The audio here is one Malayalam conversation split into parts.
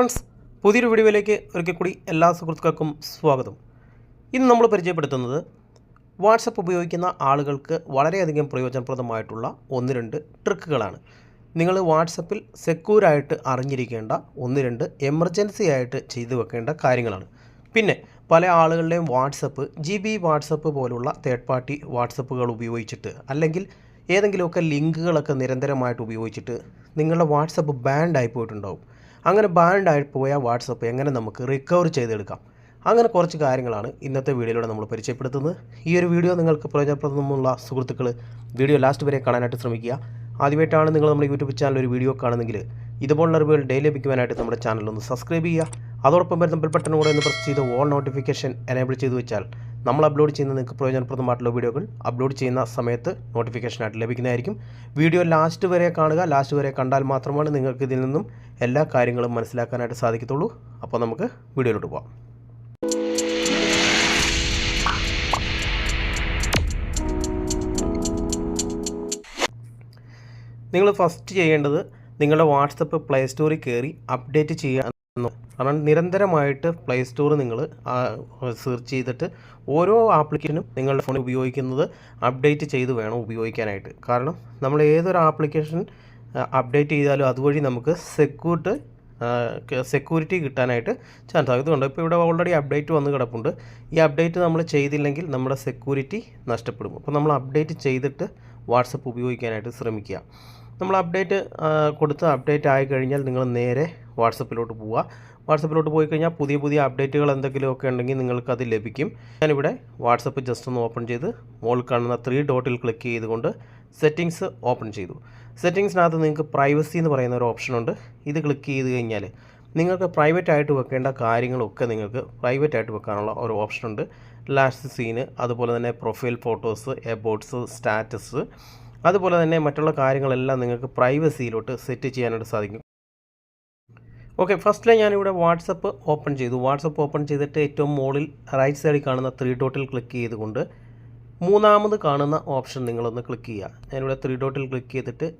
ഫ്രണ്ട്സ് പുതിയൊരു വീഡിയോയിലേക്ക് ഒരിക്കൽ കൂടി എല്ലാ സുഹൃത്തുക്കൾക്കും സ്വാഗതം. ഇന്ന് നമ്മൾ പരിചയപ്പെടുത്തുന്നത് വാട്സപ്പ് ഉപയോഗിക്കുന്ന ആളുകൾക്ക് വളരെയധികം പ്രയോജനപ്രദമായിട്ടുള്ള ഒന്ന് രണ്ട് ട്രിക്കുകളാണ്. നിങ്ങൾ വാട്സപ്പിൽ സെക്യൂരായിട്ട് അറിഞ്ഞിരിക്കേണ്ട ഒന്ന് രണ്ട് എമർജൻസി ആയിട്ട് ചെയ്തു വെക്കേണ്ട കാര്യങ്ങളാണ്. പിന്നെ പല ആളുകളുടെയും വാട്സപ്പ് ജി ബി വാട്സപ്പ് പോലുള്ള തേർഡ് പാർട്ടി വാട്സപ്പുകൾ ഉപയോഗിച്ചിട്ട് അല്ലെങ്കിൽ ഏതെങ്കിലുമൊക്കെ ലിങ്കുകളൊക്കെ നിരന്തരമായിട്ട് ഉപയോഗിച്ചിട്ട് നിങ്ങളുടെ വാട്സപ്പ് ബാൻഡായി പോയിട്ടുണ്ടാവും. അങ്ങനെ ബാൻഡ് ആയി പോയ വാട്സപ്പ് എങ്ങനെ നമുക്ക് റിക്കവർ ചെയ്തെടുക്കാം? അങ്ങനെ കുറച്ച് കാര്യങ്ങളാണ് ഇന്നത്തെ വീഡിയോയിലൂടെ നമ്മൾ പരിചയപ്പെടുത്തുന്നത്. ഈ ഒരു വീഡിയോ നിങ്ങൾക്ക് പ്രയോജനപ്രദമുള്ള സുഹൃത്തുക്കൾ വീഡിയോ ലാസ്റ്റ് വരെ കാണാനായിട്ട് ശ്രമിക്കുക. ആദ്യമായിട്ടാണ് നിങ്ങൾ നമ്മുടെ യൂട്യൂബ് ചാനൽ ഒരു വീഡിയോ കാണുന്നെങ്കിൽ ഇതുപോലുള്ള അറിവുകൾ ഡെയിലി ലഭിക്കുവാനായിട്ട് നമ്മുടെ ചാനൽ ഒന്ന് സബ്സ്ക്രൈബ് ചെയ്യുക. അതോടൊപ്പം വരുന്ന ബെൽബട്ടൺ കൂടെ ഒന്ന് പ്രസ് ചെയ്ത് ഓൾ നോട്ടിഫിക്കേഷൻ എനേബിൾ ചെയ്തു വെച്ചാൽ നമ്മൾ അപ്ലോഡ് ചെയ്യുന്ന നിങ്ങൾക്ക് പ്രയോജനപ്രദമായിട്ടുള്ള വീഡിയോകൾ അപ്ലോഡ് ചെയ്യുന്ന സമയത്ത് നോട്ടിഫിക്കേഷനായിട്ട് ലഭിക്കുന്നതായിരിക്കും. വീഡിയോ ലാസ്റ്റ് വരെ കാണുക ലാസ്റ്റ് വരെ കണ്ടാൽ മാത്രമാണ് നിങ്ങൾക്ക് ഇതിൽ നിന്നും എല്ലാ കാര്യങ്ങളും മനസ്സിലാക്കാനായിട്ട് സാധിക്കത്തുള്ളൂ. അപ്പോൾ നമുക്ക് വീഡിയോയിലോട്ട് പോകാം നിങ്ങൾ ഫസ്റ്റ് ചെയ്യേണ്ടത് നിങ്ങളുടെ വാട്സപ്പ് പ്ലേ സ്റ്റോറിൽ കയറി അപ്ഡേറ്റ് ചെയ്യുക കാരണം നിരന്തരമായിട്ട് പ്ലേ സ്റ്റോർ നിങ്ങൾ സെർച്ച് ചെയ്തിട്ട് ഓരോ ആപ്ലിക്കേഷനും നിങ്ങളുടെ ഫോൺ ഉപയോഗിക്കുന്നത് അപ്ഡേറ്റ് ചെയ്ത് വേണം ഉപയോഗിക്കാനായിട്ട്. കാരണം നമ്മൾ ഏതൊരു ആപ്ലിക്കേഷൻ അപ്ഡേറ്റ് ചെയ്താലും അതുവഴി നമുക്ക് സെക്യൂരിറ്റ് സെക്യൂരിറ്റി കിട്ടാനായിട്ട് ചാൻസ് ആകും ഇതുകൊണ്ട് ഇപ്പോൾ ഇവിടെ ഓൾറെഡി അപ്ഡേറ്റ് വന്ന് കിടപ്പുണ്ട്. ഈ അപ്ഡേറ്റ് നമ്മൾ ചെയ്തില്ലെങ്കിൽ നമ്മുടെ സെക്യൂരിറ്റി നഷ്ടപ്പെടും. അപ്പോൾ നമ്മൾ അപ്ഡേറ്റ് ചെയ്തിട്ട് വാട്സപ്പ് ഉപയോഗിക്കാനായിട്ട് ശ്രമിക്കുക. നമ്മൾ അപ്ഡേറ്റ് കൊടുത്ത് അപ്ഡേറ്റ് ആയി കഴിഞ്ഞാൽ നിങ്ങൾ നേരെ വാട്സപ്പിലോട്ട് പോവുക. വാട്സപ്പിലോട്ട് പോയി കഴിഞ്ഞാൽ പുതിയ പുതിയ അപ്ഡേറ്റുകൾ എന്തെങ്കിലുമൊക്കെ ഉണ്ടെങ്കിൽ നിങ്ങൾക്ക് അത് ലഭിക്കും. ഞാനിവിടെ വാട്സപ്പ് ജസ്റ്റ് ഒന്ന് ഓപ്പൺ ചെയ്ത് മുകളിൽ കാണുന്ന ത്രീ ഡോട്ടിൽ ക്ലിക്ക് ചെയ്തുകൊണ്ട് സെറ്റിങ്സ് ഓപ്പൺ ചെയ്തു. സെറ്റിങ്സിനകത്ത് നിങ്ങൾക്ക് പ്രൈവസി എന്ന് പറയുന്ന ഒരു ഓപ്ഷനുണ്ട് ഇത് ക്ലിക്ക് ചെയ്ത് കഴിഞ്ഞാൽ നിങ്ങൾക്ക് പ്രൈവറ്റ് ആയിട്ട് വെക്കേണ്ട കാര്യങ്ങളൊക്കെ നിങ്ങൾക്ക് പ്രൈവറ്റ് ആയിട്ട് വെക്കാനുള്ള ഒരു ഓപ്ഷനുണ്ട് ലാസ്റ്റ് സീന് അതുപോലെ തന്നെ പ്രൊഫൈൽ ഫോട്ടോസ് എബോട്ട്സ് സ്റ്റാറ്റസ് അതുപോലെ തന്നെ മറ്റുള്ള കാര്യങ്ങളെല്ലാം നിങ്ങൾക്ക് പ്രൈവസിയിലോട്ട് സെറ്റ് ചെയ്യാനായിട്ട് സാധിക്കും. ഓക്കെ ഫസ്റ്റിലെ ഞാനിവിടെ വാട്സപ്പ് ഓപ്പൺ ചെയ്തു. വാട്സപ്പ് ഓപ്പൺ ചെയ്തിട്ട് ഏറ്റവും മുകളിൽ റൈറ്റ് സൈഡിൽ കാണുന്ന ത്രീ ഡോട്ടിൽ ക്ലിക്ക് ചെയ്തുകൊണ്ട് മൂന്നാമത് കാണുന്ന ഓപ്ഷൻ നിങ്ങളൊന്ന് ക്ലിക്ക് ചെയ്യുക. ഞാനിവിടെ ത്രീ ഡോട്ടിൽ ക്ലിക്ക് ചെയ്തിട്ട്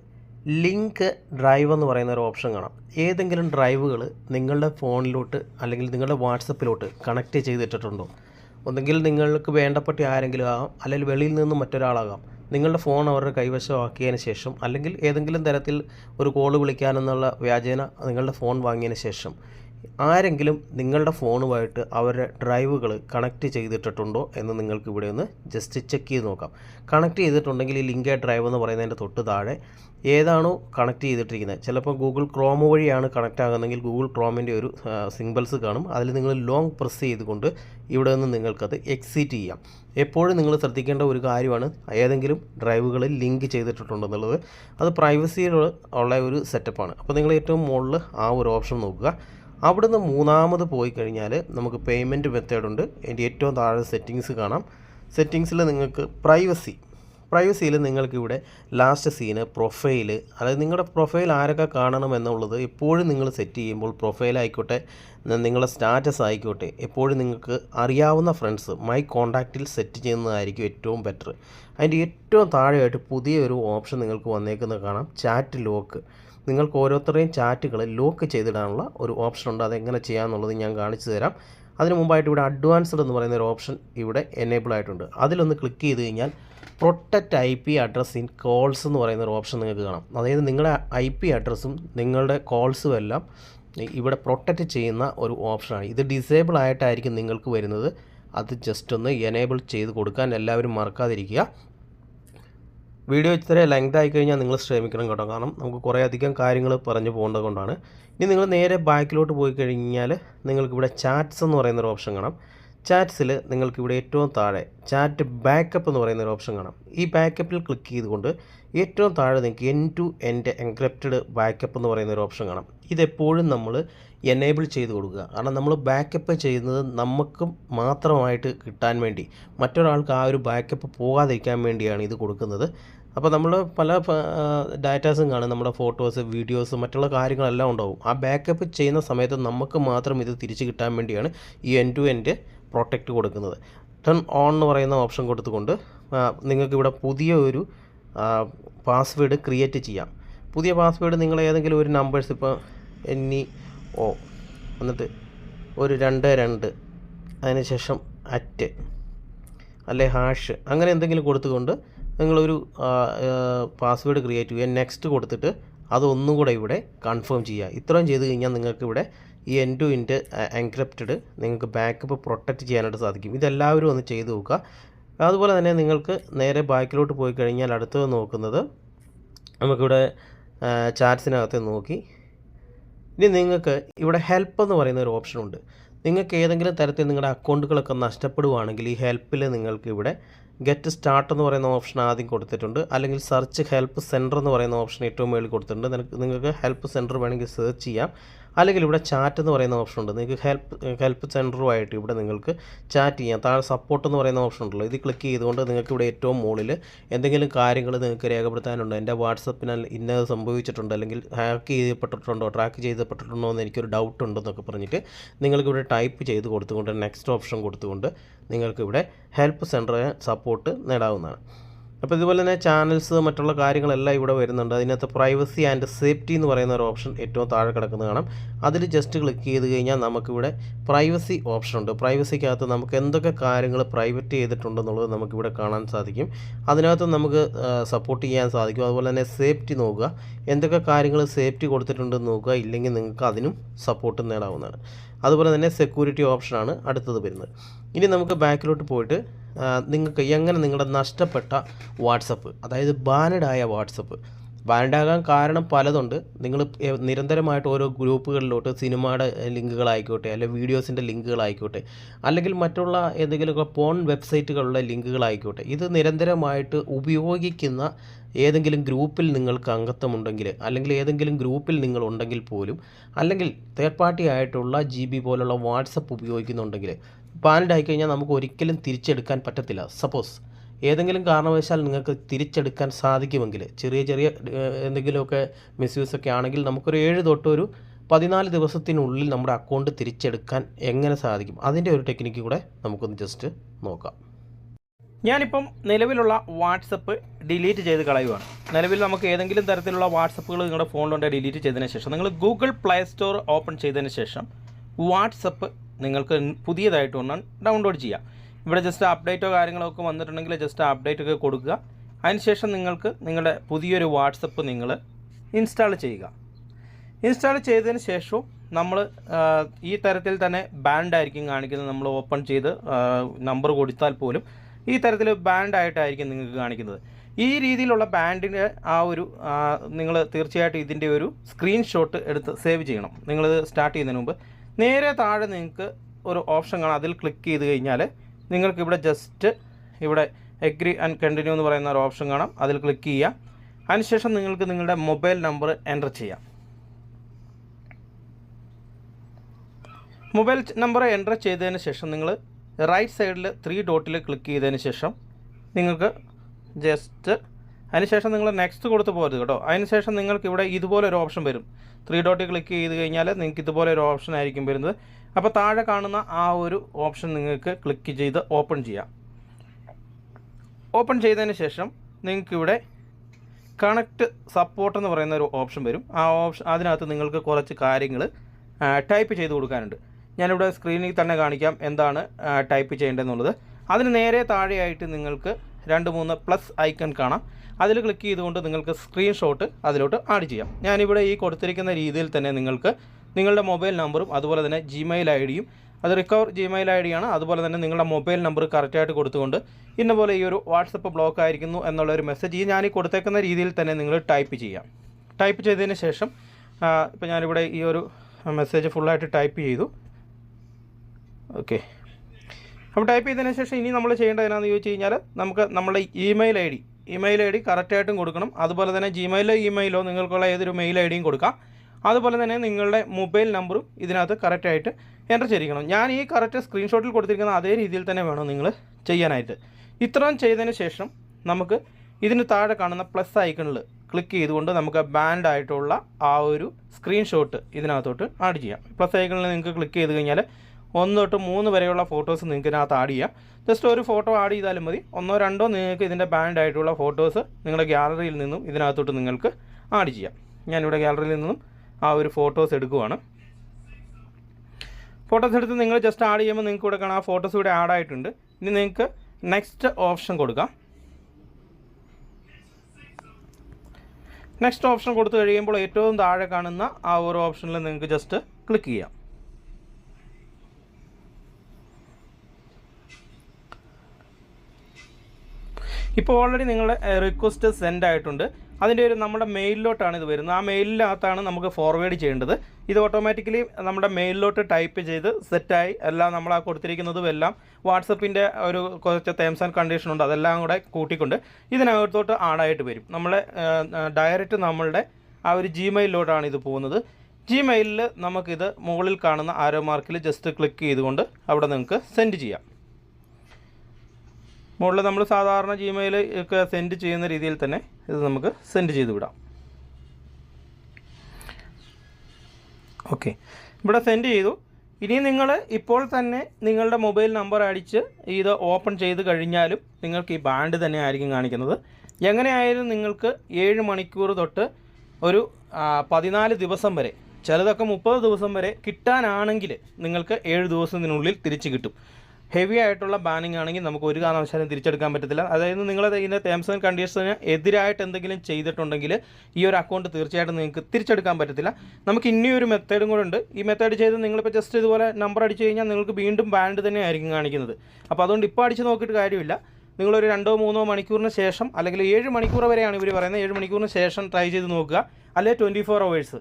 ലിങ്ക് ഡ്രൈവ് എന്ന് പറയുന്ന ഒരു ഓപ്ഷൻ കാണാം. ഏതെങ്കിലും ഡ്രൈവുകൾ നിങ്ങളുടെ ഫോണിലോട്ട് അല്ലെങ്കിൽ നിങ്ങളുടെ വാട്സപ്പിലോട്ട് കണക്റ്റ് ചെയ്തിട്ടുണ്ടോ ഒന്നെങ്കിൽ നിങ്ങൾക്ക് വേണ്ടപ്പെട്ട ആരെങ്കിലും ആകാം അല്ലെങ്കിൽ വെളിയിൽ നിന്ന് മറ്റൊരാളാകാം. നിങ്ങളുടെ ഫോൺ അവരുടെ കൈവശമാക്കിയതിന് ശേഷം അല്ലെങ്കിൽ ഏതെങ്കിലും തരത്തിൽ ഒരു കോൾ വിളിക്കാനെന്നുള്ള വ്യാജേന നിങ്ങളുടെ ഫോൺ വാങ്ങിയതിന് ശേഷം. ആരെങ്കിലും നിങ്ങളുടെ ഫോണുമായിട്ട് അവരുടെ ഡ്രൈവുകൾ കണക്ട് ചെയ്തിട്ടിട്ടുണ്ടോ എന്ന് നിങ്ങൾക്ക് ഇവിടെ ഒന്ന് ജസ്റ്റ് ചെക്ക് ചെയ്ത് നോക്കാം. കണക്ട് ചെയ്തിട്ടുണ്ടെങ്കിൽ ഈ ലിങ്ക് ഡ്രൈവ് എന്ന് പറയുന്നതിന്റെ തൊട്ട് താഴെ ഏതാണോ കണക്ട് ചെയ്തിട്ടിരിക്കുന്നത്. ചിലപ്പോൾ ഗൂഗിൾ ക്രോം വഴിയാണ് കണക്റ്റ് ആകുന്നതെങ്കിൽ ഗൂഗിൾ ക്രോമിന്റെ ഒരു സിംബൽസ് കാണും. അതിൽ നിങ്ങൾ ലോങ് പ്രസ് ചെയ്തുകൊണ്ട് ഇവിടെ നിന്ന് നിങ്ങൾക്കത് എക്സിറ്റ് ചെയ്യാം. എപ്പോഴും നിങ്ങൾ ശ്രദ്ധിക്കേണ്ട ഒരു കാര്യമാണ് ഏതെങ്കിലും ഡ്രൈവുകളിൽ ലിങ്ക് ചെയ്തിട്ടുണ്ടെന്നുള്ളത്. അത് പ്രൈവസിയിലുള്ള ഒരു സെറ്റപ്പാണ് അപ്പോൾ നിങ്ങൾ ഏറ്റവും മുകളിൽ ആ ഒരു ഓപ്ഷൻ നോക്കുക. അവിടുന്ന് മൂന്നാമത് പോയി കഴിഞ്ഞാൽ നമുക്ക് പേയ്മെന്റ് മെത്തേഡ് ഉണ്ട്. അതിന്റെ ഏറ്റവും താഴെ സെറ്റിങ്സ് കാണാം. സെറ്റിങ്സിൽ നിങ്ങൾക്ക് പ്രൈവസി പ്രൈവസിയിൽ നിങ്ങൾക്കിവിടെ ലാസ്റ്റ് സീന് പ്രൊഫൈൽ അതായത് നിങ്ങളുടെ പ്രൊഫൈൽ ആരൊക്കെ കാണണം എന്നുള്ളത് എപ്പോഴും നിങ്ങൾ സെറ്റ് ചെയ്യുമ്പോൾ പ്രൊഫൈൽ ആയിക്കോട്ടെ നിങ്ങളുടെ സ്റ്റാറ്റസ് ആയിക്കോട്ടെ എപ്പോഴും നിങ്ങൾക്ക് അറിയാവുന്ന ഫ്രണ്ട്സ് മൈ കോണ്ടാക്റ്റിൽ സെറ്റ് ചെയ്യുന്നതായിരിക്കും ഏറ്റവും ബെറ്റർ അതിന്റെ ഏറ്റവും താഴെയായിട്ട് പുതിയൊരു ഓപ്ഷൻ നിങ്ങൾക്ക് വന്നേക്കുന്നത് കാണാം. ചാറ്റ് ലോക്ക് നിങ്ങൾക്ക് ഓരോരുത്തരുടെയും ചാറ്റുകൾ ലോക്ക് ചെയ്തിടാനുള്ള ഒരു ഓപ്ഷൻ ഉണ്ട്. അതെങ്ങനെ ചെയ്യാമെന്നുള്ളത് ഞാൻ കാണിച്ചു തരാം. അതിന് മുമ്പായിട്ട് ഇവിടെ അഡ്വാൻസ്ഡ് എന്ന് പറയുന്ന ഒരു ഓപ്ഷൻ ഇവിടെ എനേബിൾ ആയിട്ടുണ്ട്. അതിലൊന്ന് ക്ലിക്ക് ചെയ്ത് കഴിഞ്ഞാൽ protect I P address in calls എന്ന് പറയുന്ന ഒരു ഓപ്ഷൻ നിങ്ങൾക്ക് കാണാം. അതായത് നിങ്ങളുടെ ഐ പി അഡ്രസ്സും നിങ്ങളുടെ കോൾസും എല്ലാം ഇവിടെ പ്രൊട്ടക്റ്റ് ചെയ്യുന്ന ഒരു ഓപ്ഷനാണ് ഇത് ഡിസേബിൾ ആയിട്ടായിരിക്കും നിങ്ങൾക്ക് വരുന്നത്. അത് ജസ്റ്റ് ഒന്ന് എനേബിൾ ചെയ്ത് കൊടുക്കാൻ എല്ലാവരും മറക്കാതിരിക്കുക. വീഡിയോ ഇത്ര ലെങ്ത് ആയി കഴിഞ്ഞാൽ നിങ്ങൾ ശ്രമിക്കണം കേട്ടോ. കാരണം നമുക്ക് കുറേ അധികം കാര്യങ്ങൾ പറഞ്ഞു പോകേണ്ടത് കൊണ്ടാണ്. ഇനി നിങ്ങൾ നേരെ ബാക്കിലോട്ട് പോയി കഴിഞ്ഞാൽ നിങ്ങൾക്ക് ഇവിടെ ചാറ്റ്സ് എന്ന് പറയുന്നൊരു ഓപ്ഷൻ കാണാം. ചാറ്റ്സിൽ നിങ്ങൾക്ക് ഇവിടെ ഏറ്റവും താഴെ ചാറ്റ് ബാക്കപ്പ് എന്ന് പറയുന്ന ഒരു ഓപ്ഷൻ കാണാം. ഈ ബാക്കപ്പിൽ ക്ലിക്ക് ചെയ്തുകൊണ്ട് ഏറ്റവും താഴെ നിങ്ങൾക്ക് end to end encrypted backup എന്ന് പറയുന്ന ഒരു ഓപ്ഷൻ കാണാം ഇതെപ്പോഴും നമ്മൾ എനേബിൾ ചെയ്ത് കൊടുക്കുക. കാരണം നമ്മൾ ബാക്കപ്പ് ചെയ്യുന്നത് നമുക്ക് മാത്രമായിട്ട് കിട്ടാൻ വേണ്ടി മറ്റൊരാൾക്ക് ആ ഒരു ബാക്കപ്പ് പോകാതിരിക്കാൻ വേണ്ടിയാണ് ഇത് കൊടുക്കുന്നത്. അപ്പോൾ നമ്മൾ പല ഡാറ്റാസും കാണും. നമ്മുടെ ഫോട്ടോസ് വീഡിയോസ് മറ്റുള്ള കാര്യങ്ങളെല്ലാം ഉണ്ടാവും. ആ ബാക്കപ്പ് ചെയ്യുന്ന സമയത്ത് നമുക്ക് മാത്രം ഇത് തിരിച്ച് കിട്ടാൻ വേണ്ടിയാണ് ഈ എൻ ടു എന്റെ പ്രൊട്ടക്റ്റ് കൊടുക്കുന്നത്. ടേൺ ഓൺ എന്ന് പറയുന്ന ഓപ്ഷൻ കൊടുത്തുകൊണ്ട് നിങ്ങൾക്ക് ഇവിടെ പുതിയ ഒരു പാസ്വേഡ് ക്രിയേറ്റ് ചെയ്യാം. പുതിയ പാസ്വേഡ് നിങ്ങൾ ഏതെങ്കിലും ഒരു നമ്പേഴ്സ് ഇപ്പോൾ എൻ ഇ ഒ എന്നിട്ട് ഒരു രണ്ട് രണ്ട് അതിനുശേഷം അറ്റ് അല്ലെ ഹാഷ് അങ്ങനെ എന്തെങ്കിലും കൊടുത്തുകൊണ്ട് നിങ്ങളൊരു പാസ്വേഡ് ക്രിയേറ്റ് ചെയ്യുക. നെക്സ്റ്റ് കൊടുത്തിട്ട് അതൊന്നും കൂടെ ഇവിടെ കൺഫേം ചെയ്യുക. ഇത്രയും ചെയ്ത് കഴിഞ്ഞാൽ നിങ്ങൾക്ക് ഇവിടെ ഈ എൻ ടു ഇന്റ് എൻക്രിപ്റ്റഡ് നിങ്ങൾക്ക് ബാക്കപ്പ് പ്രൊട്ടക്റ്റ് ചെയ്യാനായിട്ട് സാധിക്കും. ഇതെല്ലാവരും ഒന്ന് ചെയ്ത് നോക്കുക. അതുപോലെ തന്നെ നിങ്ങൾക്ക് നേരെ ബാക്കിലോട്ട് പോയി കഴിഞ്ഞാൽ അടുത്തത് നോക്കുന്നത് നമുക്കിവിടെ ചാറ്റ്സിനകത്ത് നോക്കി. ഇനി നിങ്ങൾക്ക് ഇവിടെ ഹെൽപ്പ് എന്ന് പറയുന്ന ഒരു ഓപ്ഷൻ ഉണ്ട്. നിങ്ങൾക്ക് ഏതെങ്കിലും തരത്തിൽ നിങ്ങളുടെ അക്കൗണ്ടുകളൊക്കെ നഷ്ടപ്പെടുവാണെങ്കിൽ ഈ ഹെൽപ്പിൽ നിങ്ങൾക്ക് ഇവിടെ ഗെറ്റ് സ്റ്റാർട്ട് എന്ന് പറയുന്ന ഓപ്ഷൻ ആദ്യം കൊടുത്തിട്ടുണ്ട്. അല്ലെങ്കിൽ സെർച്ച് ഹെൽപ്പ് സെന്റർ എന്ന് പറയുന്ന ഓപ്ഷൻ ഏറ്റവും മുകളിൽ കൊടുത്തിട്ടുണ്ട്. നിങ്ങൾക്ക് ഹെൽപ്പ് സെന്റർ വേണമെങ്കിൽ സെർച്ച് ചെയ്യാം. അല്ലെങ്കിൽ ഇവിടെ ചാറ്റ് എന്ന് പറയുന്ന ഓപ്ഷൻ ഉണ്ട്. നിങ്ങൾക്ക് ഹെൽപ്പ് ഹെൽപ്പ് സെന്ററുമായിട്ട് ഇവിടെ നിങ്ങൾക്ക് ചാറ്റ് ചെയ്യാം. താഴെ സപ്പോർട്ട് എന്ന് പറയുന്ന ഓപ്ഷൻ ഉണ്ടല്ലോ. ഇത് ക്ലിക്ക് ചെയ്തുകൊണ്ട് നിങ്ങൾക്ക് ഇവിടെ ഏറ്റവും മുകളിൽ എന്തെങ്കിലും കാര്യങ്ങൾ നിങ്ങൾക്ക് രേഖപ്പെടുത്താനുണ്ടോ? എന്റെ വാട്സപ്പിനാൽ ഇന്നത് സംഭവിച്ചിട്ടുണ്ട്? അല്ലെങ്കിൽ ഹാക്ക് ചെയ്യപ്പെട്ടിട്ടുണ്ടോ? ട്രാക്ക് ചെയ്യപ്പെട്ടിട്ടുണ്ടോ എന്ന് എനിക്കൊരു ഡൗട്ട് ഉണ്ടെന്നൊക്കെ പറഞ്ഞിട്ട് നിങ്ങൾക്ക് ഇവിടെ ടൈപ്പ് ചെയ്ത് കൊടുത്തുകൊണ്ട് നെക്സ്റ്റ് ഓപ്ഷൻ കൊടുത്തുകൊണ്ട് നിങ്ങൾക്ക് ഇവിടെ ഹെൽപ്പ് സെന്ററിന് സപ്പോർട്ട് നേടാവുന്നതാണ്. അപ്പോൾ ഇതുപോലെ തന്നെ ചാനൽസ് മറ്റുള്ള കാര്യങ്ങളെല്ലാം ഇവിടെ വരുന്നുണ്ട്. അതിനകത്ത് പ്രൈവസി ആൻഡ് സേഫ്റ്റി എന്ന് പറയുന്ന ഒരു ഓപ്ഷൻ ഏറ്റവും താഴെ കിടക്കുന്നത് കാണാം. അതിൽ ജസ്റ്റ് ക്ലിക്ക് ചെയ്ത് കഴിഞ്ഞാൽ നമുക്കിവിടെ പ്രൈവസി ഓപ്ഷൻ ഉണ്ട്. പ്രൈവസിക്കകത്ത് നമുക്ക് എന്തൊക്കെ കാര്യങ്ങൾ പ്രൈവറ്റ് ചെയ്തിട്ടുണ്ടെന്നുള്ളത് നമുക്കിവിടെ കാണാൻ സാധിക്കും. അതിനകത്ത് നമുക്ക് സപ്പോർട്ട് ചെയ്യാൻ സാധിക്കും. അതുപോലെ തന്നെ സേഫ്റ്റി നോക്കുക. എന്തൊക്കെ കാര്യങ്ങൾ സേഫ്റ്റി കൊടുത്തിട്ടുണ്ടെന്ന് നോക്കുക. ഇല്ലെങ്കിൽ നിങ്ങൾക്ക് അതിനും സപ്പോർട്ട് നേടാവുന്നതാണ്. അതുപോലെ തന്നെ സെക്യൂരിറ്റി ഓപ്ഷനാണ് അടുത്തത് വരുന്നത്. ഇനി നമുക്ക് ബാക്കിലോട്ട് പോയിട്ട് നിങ്ങൾക്ക് എങ്ങനെ നിങ്ങളുടെ നഷ്ടപ്പെട്ട വാട്സപ്പ് അതായത് ബാനഡായ വാട്സപ്പ് ബാനഡാകാൻ കാരണം പലതുണ്ട്. നിങ്ങൾ നിരന്തരമായിട്ട് ഓരോ ഗ്രൂപ്പുകളിലോട്ട് സിനിമയുടെ ലിങ്കുകളായിക്കോട്ടെ അല്ലെങ്കിൽ വീഡിയോസിന്റെ ലിങ്കുകളായിക്കോട്ടെ അല്ലെങ്കിൽ മറ്റുള്ള ഏതെങ്കിലുമൊക്കെ പോൺ വെബ്സൈറ്റുകളുടെ ലിങ്കുകളായിക്കോട്ടെ ഇത് നിരന്തരമായിട്ട് ഉപയോഗിക്കുന്ന ഏതെങ്കിലും ഗ്രൂപ്പിൽ നിങ്ങൾക്ക് അംഗത്വമുണ്ടെങ്കിൽ അല്ലെങ്കിൽ ഏതെങ്കിലും ഗ്രൂപ്പിൽ നിങ്ങൾ ഉണ്ടെങ്കിൽ പോലും അല്ലെങ്കിൽ തേർഡ് പാർട്ടി ആയിട്ടുള്ള ജി ബി പോലുള്ള വാട്സപ്പ് ഉപയോഗിക്കുന്നുണ്ടെങ്കിൽ ബാനഡ് ആയിക്കഴിഞ്ഞാൽ നമുക്ക് ഒരിക്കലും തിരിച്ചെടുക്കാൻ പറ്റത്തില്ല. സപ്പോസ് ഏതെങ്കിലും കാരണവശാൽ നിങ്ങൾക്ക് തിരിച്ചെടുക്കാൻ സാധിക്കുമെങ്കിൽ ചെറിയ ചെറിയ എന്തെങ്കിലുമൊക്കെ മിസ്യൂസ് ഒക്കെ ആണെങ്കിൽ നമുക്കൊരു ഏഴ് തൊട്ട് ഒരു പതിനാല് ദിവസത്തിനുള്ളിൽ നമ്മുടെ അക്കൗണ്ട് തിരിച്ചെടുക്കാൻ എങ്ങനെ സാധിക്കും? അതിന്റെ ഒരു ടെക്നിക്ക് കൂടെ നമുക്കൊന്ന് ജസ്റ്റ് നോക്കാം. ഞാനിപ്പം നിലവിലുള്ള വാട്സപ്പ് ഡിലീറ്റ് ചെയ്ത് കളയുവാണ്. നിലവിൽ നമുക്ക് ഏതെങ്കിലും തരത്തിലുള്ള വാട്സപ്പുകൾ നിങ്ങളുടെ ഫോണിലുണ്ട് ഡിലീറ്റ് ചെയ്തതിന് ശേഷം നിങ്ങൾ ഗൂഗിൾ പ്ലേ സ്റ്റോർ ഓപ്പൺ ചെയ്തതിന് ശേഷം വാട്സപ്പ് നിങ്ങൾക്ക് പുതിയതായിട്ട് ഡൗൺലോഡ് ചെയ്യാം. ഇവിടെ ജസ്റ്റ് അപ്ഡേറ്റോ കാര്യങ്ങളോ ഒക്കെ വന്നിട്ടുണ്ടെങ്കിൽ ജസ്റ്റ് അപ്ഡേറ്റ് ഒക്കെ കൊടുക്കുക. അതിനുശേഷം നിങ്ങൾക്ക് നിങ്ങളുടെ പുതിയൊരു വാട്സപ്പ് നിങ്ങൾ ഇൻസ്റ്റാൾ ചെയ്യുക. ഇൻസ്റ്റാൾ ചെയ്തതിന് ശേഷവും നമ്മൾ ഈ തരത്തിൽ തന്നെ ബാൻഡ് ആയിരിക്കും കാണിക്കുന്നത്. നമ്മൾ ഓപ്പൺ ചെയ്ത് നമ്പർ കൊടുത്താൽ പോലും ഈ തരത്തിൽ ബാൻഡ് ആയിട്ടായിരിക്കും നിങ്ങൾക്ക് കാണിക്കുന്നത്. ഈ രീതിയിലുള്ള ബാൻഡിന്റെ ആ ഒരു നിങ്ങൾ തീർച്ചയായിട്ടും ഇതിന്റെ ഒരു സ്ക്രീൻഷോട്ട് എടുത്ത് സേവ് ചെയ്യണം. നിങ്ങൾ സ്റ്റാർട്ട് ചെയ്യുന്നതിന് മുമ്പ്. നേരെ താഴെ നിങ്ങൾക്ക് ഒരു ഓപ്ഷൻ കാണാം. അതിൽ ക്ലിക്ക് ചെയ്ത് കഴിഞ്ഞാൽ നിങ്ങൾക്ക് ഇവിടെ ജസ്റ്റ് ഇവിടെ എഗ്രി ആൻഡ് കണ്ടിന്യൂ എന്ന് പറയുന്ന ഒരു ഓപ്ഷൻ കാണാം. അതിൽ ക്ലിക്ക് ചെയ്യുക. അതിനുശേഷം നിങ്ങൾക്ക് നിങ്ങളുടെ മൊബൈൽ നമ്പർ എന്റർ ചെയ്യാം. മൊബൈൽ നമ്പർ എന്റർ ചെയ്തതിന് ശേഷം നിങ്ങൾ റൈറ്റ് സൈഡിൽ ത്രീ ഡോട്ടിൽ ക്ലിക്ക് ചെയ്തതിന് ശേഷം നിങ്ങൾക്ക് ജസ്റ്റ് അതിനുശേഷം നിങ്ങൾ നെക്സ്റ്റ് കൊടുത്ത് പോരുത് കേട്ടോ. അതിനുശേഷം നിങ്ങൾക്ക് ഇവിടെ ഇതുപോലെ ഒരു ഓപ്ഷൻ വരും. ത്രീ ഡോട്ടിൽ ക്ലിക്ക് ചെയ്ത് കഴിഞ്ഞാൽ നിങ്ങൾക്ക് ഇതുപോലെ ഒരു ഓപ്ഷൻ ആയിരിക്കും വരുന്നത്. അപ്പോൾ താഴെ കാണുന്ന ആ ഒരു ഓപ്ഷൻ നിങ്ങൾക്ക് ക്ലിക്ക് ചെയ്ത് ഓപ്പൺ ചെയ്യാം. ഓപ്പൺ ചെയ്തതിന് ശേഷം നിങ്ങൾക്കിവിടെ കണക്റ്റ് സപ്പോർട്ട് എന്ന് പറയുന്ന ഒരു ഓപ്ഷൻ വരും. ആ ഓപ്ഷൻ അതിനകത്ത് നിങ്ങൾക്ക് കുറച്ച് കാര്യങ്ങൾ ടൈപ്പ് ചെയ്ത് കൊടുക്കാനുണ്ട്. ഞാനിവിടെ സ്ക്രീനിൽ തന്നെ കാണിക്കാം എന്താണ് ടൈപ്പ് ചെയ്യേണ്ടതെന്നുള്ളത്. അതിന് നേരെ താഴെയായിട്ട് നിങ്ങൾക്ക് രണ്ട് മൂന്ന് പ്ലസ് ഐക്കൺ കാണാം. അതിൽ ക്ലിക്ക് ചെയ്തുകൊണ്ട് നിങ്ങൾക്ക് സ്ക്രീൻഷോട്ട് അതിലോട്ട് ആഡ് ചെയ്യാം. ഞാനിവിടെ ഈ കൊടുത്തിരിക്കുന്ന രീതിയിൽ തന്നെ നിങ്ങൾക്ക് നിങ്ങളുടെ മൊബൈൽ നമ്പറും അതുപോലെ തന്നെ ജിമെയിൽ ഐ ഡിയും അത് റിക്കവർ ജിമെയിൽ ഐ ഡിയാണ് അതുപോലെ തന്നെ നിങ്ങളുടെ മൊബൈൽ നമ്പർ കറക്റ്റായിട്ട് കൊടുത്തുകൊണ്ട് ഇന്ന പോലെ ഈ ഒരു വാട്സപ്പ് ബ്ലോക്ക് ആയിരിക്കുന്നു എന്നുള്ള ഒരു മെസ്സേജ് ഈ ഞാൻ ഈ കൊടുത്തേക്കുന്ന രീതിയിൽ തന്നെ നിങ്ങൾ ടൈപ്പ് ചെയ്യാം. ടൈപ്പ് ചെയ്തതിന് ശേഷം ഇപ്പോൾ ഞാനിവിടെ ഈ ഒരു മെസ്സേജ് ഫുള്ളായിട്ട് ടൈപ്പ് ചെയ്തു. ഓക്കെ അപ്പോൾ ടൈപ്പ് ചെയ്തതിന് ശേഷം ഇനി നമ്മൾ ചെയ്യേണ്ടത് എന്നാന്ന് ചോദിച്ചു കഴിഞ്ഞാൽ നമുക്ക് നമ്മുടെ email I D email I D കറക്റ്റായിട്ടും കൊടുക്കണം. അതുപോലെ തന്നെ ജിമെയിലോ ഇമെയിലോ നിങ്ങൾക്കുള്ള ഏതൊരു മെയിൽ ഐ ഡിയും കൊടുക്കാം. അതുപോലെ തന്നെ നിങ്ങളുടെ മൊബൈൽ നമ്പറും ഇതിനകത്ത് കറക്റ്റായിട്ട് എന്റർ ചെയ്തിരിക്കണം. ഞാൻ ഈ കറക്റ്റ് സ്ക്രീൻഷോട്ടിൽ കൊടുത്തിരിക്കുന്ന അതേ രീതിയിൽ തന്നെ വേണം നിങ്ങൾ ചെയ്യാനായിട്ട്. ഇത്രയും ചെയ്തതിന് ശേഷം നമുക്ക് ഇതിന് താഴെ കാണുന്ന പ്ലസ് ഐക്കണിൽ ക്ലിക്ക് ചെയ്തുകൊണ്ട് നമുക്ക് ബാൻഡ് ആയിട്ടുള്ള ആ ഒരു സ്ക്രീൻഷോട്ട് ഇതിനകത്തോട്ട് ആഡ് ചെയ്യാം. പ്ലസ് ഐക്കണിൽ നിങ്ങൾക്ക് ക്ലിക്ക് ചെയ്ത് കഴിഞ്ഞാൽ ഒന്ന് തൊട്ട് മൂന്ന് വരെയുള്ള ഫോട്ടോസ് നിങ്ങൾക്ക് ഇതിനകത്ത് ആഡ് ചെയ്യാം. ജസ്റ്റ് ഒരു ഫോട്ടോ ആഡ് ചെയ്താലും മതി. ഒന്നോ രണ്ടോ നിങ്ങൾക്ക് ഇതിന്റെ ബാൻഡായിട്ടുള്ള ഫോട്ടോസ് നിങ്ങളുടെ ഗ്യാലറിയിൽ നിന്നും ഇതിനകത്തോട്ട് നിങ്ങൾക്ക് ആഡ് ചെയ്യാം. ഞാനിവിടെ ഗ്യാലറിയിൽ നിന്നും ആ ഒരു ഫോട്ടോസ് എടുക്കുവാണ്. ഫോട്ടോസ് എടുത്ത് നിങ്ങൾ ജസ്റ്റ് ആഡ് ചെയ്യുമ്പോൾ നിങ്ങൾക്ക് ഇവിടെ കാണാം ആ ഫോട്ടോസ് ഇവിടെ ആഡ് ആയിട്ടുണ്ട്. ഇനി നിങ്ങൾക്ക് നെക്സ്റ്റ് ഓപ്ഷൻ കൊടുക്കാം. നെക്സ്റ്റ് ഓപ്ഷൻ കൊടുത്തു കഴിയുമ്പോൾ ഏറ്റവും താഴെ കാണുന്ന ആ ഒരു ഓപ്ഷനിൽ നിങ്ങൾക്ക് ജസ്റ്റ് ക്ലിക്ക് ചെയ്യാം. ഇപ്പോൾ ഓൾറെഡി നിങ്ങളുടെ റിക്വസ്റ്റ് സെൻഡ് ആയിട്ടുണ്ട്. അതിന്റെ ഒരു നമ്മുടെ മെയിലിലോട്ടാണ് ഇത് വരുന്നത്. ആ മെയിലിനകത്താണ് നമുക്ക് ഫോർവേഡ് ചെയ്യേണ്ടത്. ഇത് ഓട്ടോമാറ്റിക്കലി നമ്മുടെ മെയിലിലോട്ട് ടൈപ്പ് ചെയ്ത് സെറ്റായി എല്ലാം നമ്മൾ ആ കൊടുത്തിരിക്കുന്നതും എല്ലാം വാട്സപ്പിന്റെ ഒരു കുറച്ച് ടേംസ് ആൻഡ് കണ്ടീഷൻ ഉണ്ട്. അതെല്ലാം കൂടെ കൂട്ടിക്കൊണ്ട് ഇതിനകത്തോട്ട് ആഡായിട്ട് വരും. നമ്മളെ ഡയറക്റ്റ് നമ്മളുടെ ആ ഒരു ജിമെയിലിലോട്ടാണ് ഇത് പോകുന്നത്. ജിമെയിലിൽ നമുക്കിത് മുകളിൽ കാണുന്ന ആരോ മാർക്കിൽ ജസ്റ്റ് ക്ലിക്ക് ചെയ്തുകൊണ്ട് അവിടെ നിങ്ങൾക്ക് സെൻഡ് ചെയ്യാം. മുകളിൽ നമ്മൾ സാധാരണ ജിമെയിൽ ഒക്കെ സെൻഡ് ചെയ്യുന്ന രീതിയിൽ തന്നെ ഇത് നമുക്ക് സെൻഡ് ചെയ്ത് വിടാം. ഓക്കെ ഇവിടെ സെൻഡ് ചെയ്തു. ഇനി നിങ്ങൾ ഇപ്പോൾ തന്നെ നിങ്ങളുടെ മൊബൈൽ നമ്പർ അടിച്ച് ഇത് ഓപ്പൺ ചെയ്ത് കഴിഞ്ഞാലും നിങ്ങൾക്ക് ഈ ബാൻഡ് തന്നെ ആയിരിക്കും കാണിക്കുന്നത്. എങ്ങനെയായാലും നിങ്ങൾക്ക് ഏഴ് മണിക്കൂർ തൊട്ട് ഒരു പതിനാല് ദിവസം വരെ ചിലതൊക്കെ മുപ്പത് ദിവസം വരെ കിട്ടാനാണെങ്കിൽ നിങ്ങൾക്ക് ഏഴ് ദിവസത്തിനുള്ളിൽ തിരിച്ച് കിട്ടും. ഹെവി ആയിട്ടുള്ള ബാനിങ് ആണെങ്കിൽ നമുക്ക് ഒരു കാരണവശാലും തിരിച്ചെടുക്കാൻ പറ്റത്തില്ല. അതായത് നിങ്ങൾ ഇതിന്റെ ടേംസ് ആൻഡ് കണ്ടീഷന് എതിരായിട്ട് എന്തെങ്കിലും ചെയ്തിട്ടുണ്ടെങ്കിൽ ഈ ഒരു അക്കൗണ്ട് തീർച്ചയായിട്ടും നിങ്ങൾക്ക് തിരിച്ചെടുക്കാൻ പറ്റത്തില്ല. നമുക്ക് ഇനിയൊരു മെത്തേഡും കൂടെ ഉണ്ട്. ഈ മെത്തേഡ് ചെയ്ത് നിങ്ങളിപ്പോൾ ജസ്റ്റ് ഇതുപോലെ നമ്പർ അടിച്ചു കഴിഞ്ഞാൽ നിങ്ങൾക്ക് വീണ്ടും ബാൻഡ് തന്നെ ആയിരിക്കും കാണിക്കുന്നത്. അപ്പോൾ അതുകൊണ്ട് ഇപ്പോൾ അടിച്ച് നോക്കിയിട്ട് കാര്യമില്ല. നിങ്ങളൊരു രണ്ടോ മൂന്നോ മണിക്കൂറിന് ശേഷം അല്ലെങ്കിൽ ഏഴ് മണിക്കൂർ വരെയാണ് ഇവർ പറയുന്നത്. ഏഴ് മണിക്കൂറിന് ശേഷം ട്രൈ ചെയ്ത് നോക്കുക. അല്ലെങ്കിൽ ട്വന്റി ഫോർ അവേഴ്സ്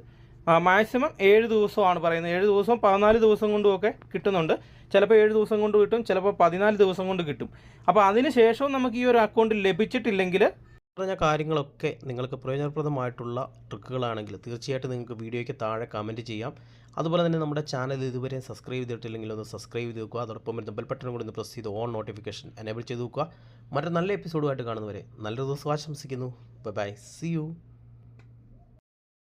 മാക്സിമം ഏഴ് ദിവസമാണ് പറയുന്നത്. ഏഴ് ദിവസം പതിനാല് ദിവസം കൊണ്ടും ഒക്കെ കിട്ടുന്നുണ്ട്. ചിലപ്പോൾ ഏഴ് ദിവസം കൊണ്ട് കിട്ടും ചിലപ്പോൾ പതിനാല് ദിവസം കൊണ്ട് കിട്ടും. അപ്പോൾ അതിന് ശേഷവും നമുക്ക് ഈ ഒരു അക്കൗണ്ട് ലഭിച്ചിട്ടില്ലെങ്കിൽ പറഞ്ഞ കാര്യങ്ങളൊക്കെ നിങ്ങൾക്ക് പ്രയോജനപ്രദമായിട്ടുള്ള ട്രിക്കുകളാണെങ്കിൽ തീർച്ചയായിട്ടും നിങ്ങൾക്ക് വീഡിയോയ്ക്ക് താഴെ കമന്റ് ചെയ്യാം. അതുപോലെ തന്നെ നമ്മുടെ ചാനൽ ഇതുവരെ സബ്സ്ക്രൈബ് ചെയ്തിട്ടില്ലെങ്കിൽ ഒന്ന് സബ്സ്ക്രൈബ് ചെയ്ത് വെക്കുക. അതോടൊപ്പം വരുന്ന ബെൽ ബട്ടൺ കൂടി ഒന്ന് പ്രസ് ചെയ്ത് ഓൺ നോട്ടിഫിക്കേഷൻ എനേബിൾ ചെയ്ത് വെക്കുക. മറ്റൊരു നല്ല എപ്പിസോഡുമായിട്ട് കാണുന്നവരെ നല്ലൊരു ദിവസം ആശംസിക്കുന്നു. Bye bye C U